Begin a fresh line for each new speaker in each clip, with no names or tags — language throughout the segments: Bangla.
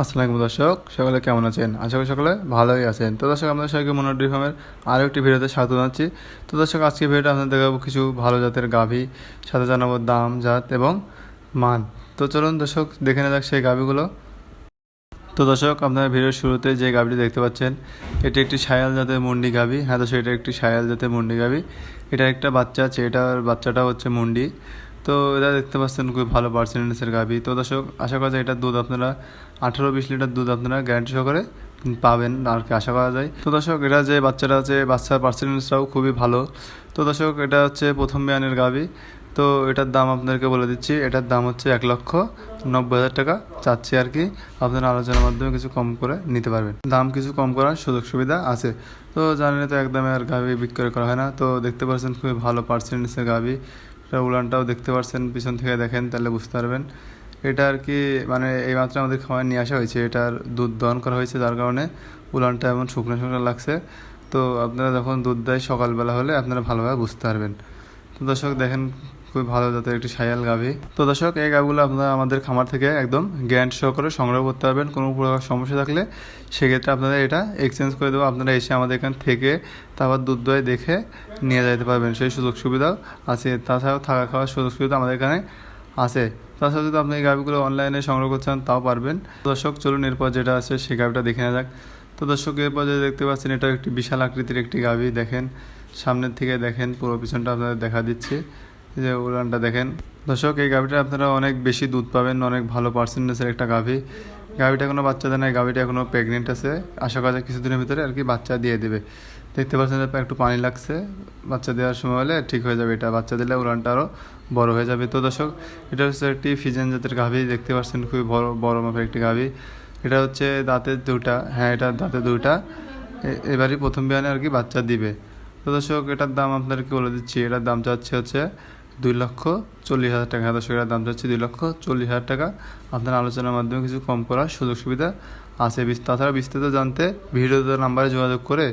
আসসালামু দর্শক, সকলে কেমন আছেন? আশা করি সকলে ভালোই আছেন। তো দর্শক, আপনাদের সবাইকে মনোড্রি ফার্মের আরও একটি ভিডিওতে স্বাগত জানাচ্ছি। তো দর্শক, আজকে ভিডিওটা আপনাদের দেখাবো কিছু ভালো জাতের গাভী, সাথে জানাব দাম, জাত এবং মান। তো চলুন দর্শক, দেখে নেওয়া যাক সেই গাভীগুলো। তো দর্শক, আপনার ভিডিওর শুরুতে যে গাভীটি দেখতে পাচ্ছেন, এটি একটি সায়াল জাতের মুন্ডি গাভী। হ্যাঁ দর্শক, এটা একটি সায়াল জাতের মুন্ডি গাভী। এটা একটা বাচ্চা আছে, এটার বাচ্চাটা হচ্ছে মুন্ডি। তো এটা দেখতে পাচ্ছেন খুবই ভালো পার্সেন্টেজের গাভী। তো দর্শক, আশা করা যায় এটার দুধ আপনারা আঠারো বিশ লিটার দুধ আপনারা গ্যারান্টি সহকারে পাবেন আর কি, আশা করা যায়। তো দর্শক এটা যে বাচ্চাটা আছে বাচ্চার পার্সেন্টেজটাও খুবই ভালো। তো দর্শক, এটা হচ্ছে প্রথম বিয়ানের গাভী। তো এটার দাম আপনাদেরকে বলে দিচ্ছি, এটার দাম হচ্ছে এক লক্ষ নব্বই হাজার টাকা। চাচ্ছি আর কি, আপনারা আলোচনার মাধ্যমে কিছু কম করে নিতে পারবেন। দাম কিছু কম করার সুযোগ সুবিধা আছে। তো জানেন তো একদমই আর গাভী বিক্রয় করা হয় না। তো দেখতে পাচ্ছেন খুবই ভালো পার্সেন্টেজের গাভী। এটা উলানটাও দেখতে পারছেন, পিছন থেকে দেখেন, তাহলে বুঝতে পারবেন। এটা আর কি মানে এইমাত্র আমাদের খাবার নিয়ে আসা হয়েছে, এটার দুধ দহন করা হয়েছে, যার কারণে উলানটা এমন শুকনো শুকনো লাগছে। তো আপনারা যখন দুধ দেয় সকালবেলা হলে আপনারা ভালোভাবে বুঝতে পারবেন। তো দর্শক দেখেন খুবই ভালো জাতের একটি সায়াল গাভী। তো দর্শক, এই গাভীগুলো আপনারা আমাদের খামার থেকে একদম গ্যারান্টি সহকারে সংগ্রহ করতে পারবেন। কোনো প্রকার সমস্যা থাকলে সেক্ষেত্রে আপনারা এটা এক্সচেঞ্জ করে দেবো। আপনারা এসে আমাদের এখান থেকে তারপর দুধ দই দেখে নিয়ে যেতে পারবেন। সেই সুযোগ সুবিধাও আছে। তাছাড়াও থাকা খাওয়ার সুযোগ সুবিধা আমাদের এখানে আছে। তাছাড়া যদি আপনি এই গাভিগুলো অনলাইনে সংগ্রহ করছেন তাও পারবেন। দর্শক, চলুন এরপর যেটা আছে সেই গাভিটা দেখে নেওয়া যাক। তো দর্শক, এরপর যে দেখতে পাচ্ছেন এটা একটি বিশাল আকৃতির একটি গাভি। দেখেন, সামনের থেকে দেখেন, পুরো পিছনটা আপনাদের দেখা দিচ্ছে। যে উড়ানটা দেখেন। দর্শক, এই গাভিটা আপনারা অনেক বেশি দুধ পাবেন, অনেক ভালো পার্সেন্টেজের একটা গাভি। গাভিটা কোনো বাচ্চা দেয় না গাভিটা এখনও প্রেগনেন্ট আছে। আশা করা যায় কিছুদিনের ভিতরে আর কি বাচ্চা দিয়ে দেবে। দেখতে পাচ্ছেন একটু পানি লাগছে। বাচ্চা দেওয়ার সময় হলে ঠিক হয়ে যাবে এটা। বাচ্চা দিলে উড়ানটা আরও বড় হয়ে যাবে। তো দর্শক, এটা হচ্ছে একটি ফিজেন জাতের গাভি। দেখতে পাচ্ছেন খুবই বড় বড় মাপের একটি গাভি। এটা হচ্ছে দাঁতের দুটা হ্যাঁ এটা দাঁতের দুটা এবারই প্রথম বিয়ানে আর কি বাচ্চা দিবে। তো দর্শক, এটার দাম আপনাদেরকে বলে দিচ্ছি। এটার দাম চাচ্ছে হচ্ছে দুই লক্ষ চল্লিশ হাজার টাকা। দর্শক দাম চাচ্ছে দুই লক্ষ চল্লিশ হাজার টাকা। আপনার আলোচনার মাধ্যমে কিছু কম করার সুযোগ সুবিধা আছে। তাছাড়া বিস্তারিত জানতে ভিডিওতে নাম্বারে যোগাযোগ করে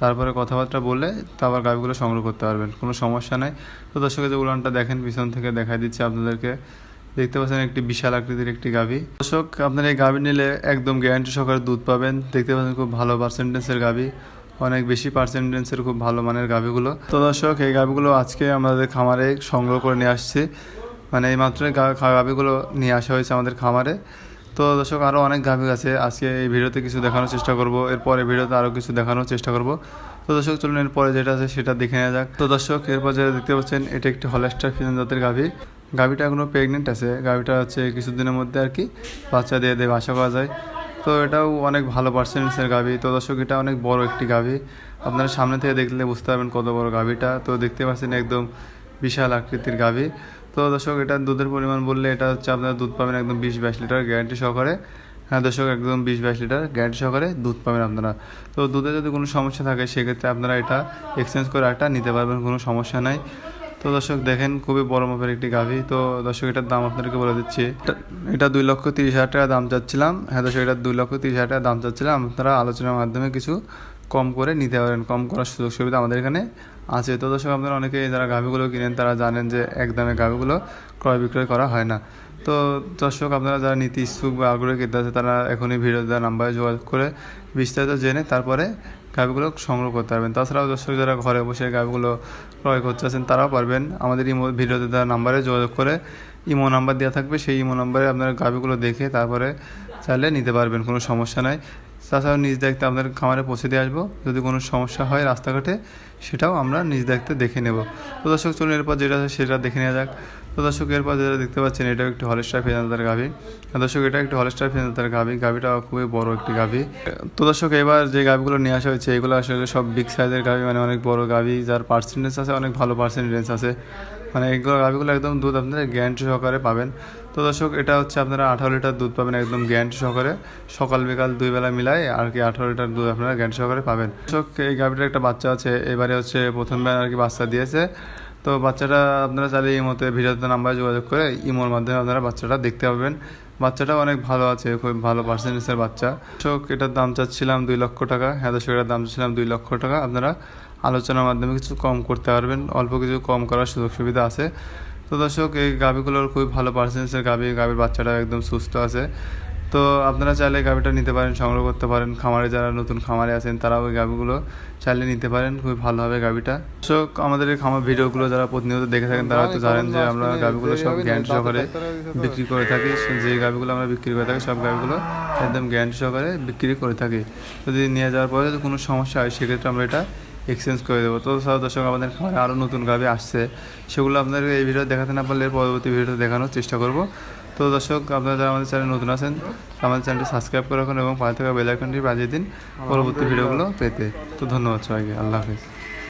তারপরে কথাবার্তা বলে তারপর গাভিগুলো সংগ্রহ করতে পারবেন। কোনো সমস্যা নেই। তো দর্শকের যে উলানটা দেখেন, পিছন থেকে দেখাই দিচ্ছে আপনাদেরকে। দেখতে পাচ্ছেন একটি বিশাল আকৃতির একটি গাভী দর্শক, আপনার এই গাভী নিলে একদম গ্যারান্টি সহকারে দুধ পাবেন। দেখতে পাচ্ছেন খুব ভালো পার্সেন্টেজের গাভী অনেক বেশি পার্সেন্টেন্সের খুব ভালো মানের গাভীগুলো। তো দর্শক, এই গাভীগুলো আজকে আমাদের খামারে সংগ্রহ করে নিয়ে আসছি। মানে এই মাত্র গাভীগুলো নিয়ে আসা হয়েছে আমাদের খামারে। তো দর্শক আরও অনেক গাভী আছে। আজকে এই ভিডিওতে কিছু দেখানোর চেষ্টা করব। এরপরে ভিডিওতে আরও কিছু দেখানোর চেষ্টা করব। তো দর্শক, চলুন এরপরে যেটা আছে সেটা দেখে নেওয়া যাক। তো দর্শক, এরপর যেটা দেখতে পাচ্ছেন, এটা একটি হলেস্টার ফিজন জাতের গাভী। গাভীটা এখনও প্রেগনেন্ট আছে। গাভীটা হচ্ছে কিছুদিনের মধ্যে আর কি বাচ্চা দিয়ে দেবে, আশা করা যায়। তো এটাও অনেক ভালো পার্সেন্টেজের গাভী তো দর্শক, এটা অনেক বড় একটি গাভী আপনারা সামনে থেকে দেখলে বুঝতে পারবেন কত বড় গাভীটা তো দেখতে পাচ্ছেন একদম বিশাল আকৃতির গাভী তো দর্শক, এটা দুধের পরিমাণ বললে এটা হচ্ছে আপনারা দুধ পাবেন একদম বিশ বাইশ লিটার গ্যারান্টি সহকারে। হ্যাঁ দর্শক, একদম বিশ বাইশ লিটার গ্যারান্টি সহকারে দুধ পাবেন আপনারা। তো দুধে যদি কোনো সমস্যা থাকে, সেক্ষেত্রে আপনারা এটা এক্সচেঞ্জ করে একটা নিতে পারবেন, কোনো সমস্যা নাই। তো দর্শক, দেখেন খুবই বড় মাপের একটি গাভী। তো দর্শক, এটার দাম আপনাদেরকে বলে দিচ্ছি। এটা- দুই লক্ষ তিরিশ হাজার টাকা দাম চাচ্ছিলাম। হ্যাঁ দর্শক, এটা দুই লক্ষ তিরিশ হাজার টাকা দাম চাচ্ছিলাম। আপনারা আলোচনার মাধ্যমে কিছু কম করে নিতে পারেন, কম করার সুযোগ সুবিধা আমাদের এখানে আছে। তো দর্শক, আপনারা অনেকে যারা গাভীগুলো কিনেন, তারা জানেন যে একদমে গাভীগুলো ক্রয় বিক্রয় করা হয় না। তো দর্শক, আপনারা যারা নীতি ইচ্ছুক বা আগ্রহী ক্রেতা আছে, তারা এখনই ভিডিও দেওয়ার নাম্বারে যোগাযোগ করে বিস্তারিত জেনে তারপরে গাভিগুলো সংগ্রহ করতে পারবেন। তাছাড়াও দর্শক যারা ঘরে বসে গাভিগুলো ক্রয় করতে আছেন, তারাও পারবেন। আমাদের ইমো ভিডিওতে দেওয়া নাম্বারে যোগাযোগ করে ইমো নাম্বার দেওয়া থাকবে। সেই ইমো নাম্বারে আপনারা গাভিগুলো দেখে তারপরে চাইলে নিতে পারবেন, কোনো সমস্যা নাই। তাছাড়াও নিজ দায়িত্বে আপনার খামারে পৌঁছে দিয়ে আসব। যদি কোনো সমস্যা হয় রাস্তাঘাটে সেটাও আমরা নিজ দায়িত্বে দেখে নেব। তো দর্শক, চলুন এরপর যেটা আছে সেটা দেখে নেওয়া যাক। তো দর্শক, এরপর যেটা দেখতে পাচ্ছেন, এটাও একটি হলেস্টার ফেজান্তার গাভী। দর্শক, এটা একটি হলেস্টার ফেজান্তার গাভী। গাভীটা খুবই বড় একটি গাভী। তো দর্শক, এবার যে গাভীগুলো নিয়ে আসা হয়েছে, এগুলো আসলে সব বিগ সাইজের গাভী মানে অনেক বড় গাভী, যার পার্সেন্টেজ আছে, অনেক ভালো পার্সেন্টেজ আছে। মানে এগুলো গাভীগুলো একদম দুধ আপনারা গ্যারান্টি সহকারে পাবেন। তো দর্শক, এটা হচ্ছে আপনারা আঠারো লিটার দুধ পাবেন একদম গ্যারান্টি সহকারে। সকাল, বিকাল দুই বেলা মিলায় আর কি আঠারো লিটার দুধ আপনারা গ্যারান্টি সহকারে পাবেন। দর্শক, এই গাভীটার একটা বাচ্চা আছে, এবারে হচ্ছে প্রথমবার আর কি বাচ্চা দিয়েছে। তো বাচ্চাটা আপনারা চাইলে এই মতে ভিডিওতে নাম্বারে যোগাযোগ করে ইমোর মাধ্যমে আপনারা বাচ্চাটা দেখতে পাবেন। বাচ্চাটাও অনেক ভালো আছে, খুব ভালো পার্সেন্টেজের বাচ্চা। দর্শক, এটার দাম চাচ্ছিলাম দুই লক্ষ টাকা। হ্যাঁ দর্শক, এটার দাম চাচ্ছিলাম দুই লক্ষ টাকা। আপনারা আলোচনার মাধ্যমে কিছু কম করতে পারবেন, অল্প কিছু কম করার সুযোগ সুবিধা আছে। তো দর্শক, এই গাভীগুলোর খুবই ভালো পার্সেন্টেজের গাভী গাভীর বাচ্চাটা একদম সুস্থ আছে। তো আপনারা চাইলে গাভিটা নিতে পারেন, সংগ্রহ করতে পারেন। খামারে যারা নতুন খামারে আছেন, তারাও ওই গাভিগুলো চাইলে নিতে পারেন। খুবই ভালো হবে গাভিটা। দর্শক, আমাদের এই খামার ভিডিওগুলো যারা প্রতিনিয়ত দেখে থাকেন, তারা হয়তো জানেন যে আমরা গাভিগুলো সব গ্যারান্টি সহকারে বিক্রি করে থাকি। যে গাভিগুলো আমরা বিক্রি করে থাকি, সব গাভিগুলো একদম গ্যারান্টি সহকারে বিক্রি করে থাকি। যদি নিয়ে যাওয়ার পরে যদি কোনো সমস্যা হয়, সেক্ষেত্রে আমরা এটা এক্সচেঞ্জ করে দেবো। তো সব দর্শক, আমাদের খামারে আরও নতুন গাভি আসছে। সেগুলো আপনাদের এই ভিডিও দেখাতে না পারলে পরবর্তী ভিডিওতে দেখানোর চেষ্টা করব। তো দর্শক আপনারা যারা আমাদের চ্যানেল নতুন আছেন আমাদের চ্যানেলটি সাবস্ক্রাইব করে রাখুন এবং পাশে থাকা বেল আইকনটি বাজিয়ে দিন। পরবর্তী ভিডিওগুলো পেতে। তো ধন্যবাদ সবাইকে। আল্লাহ হাফিজ।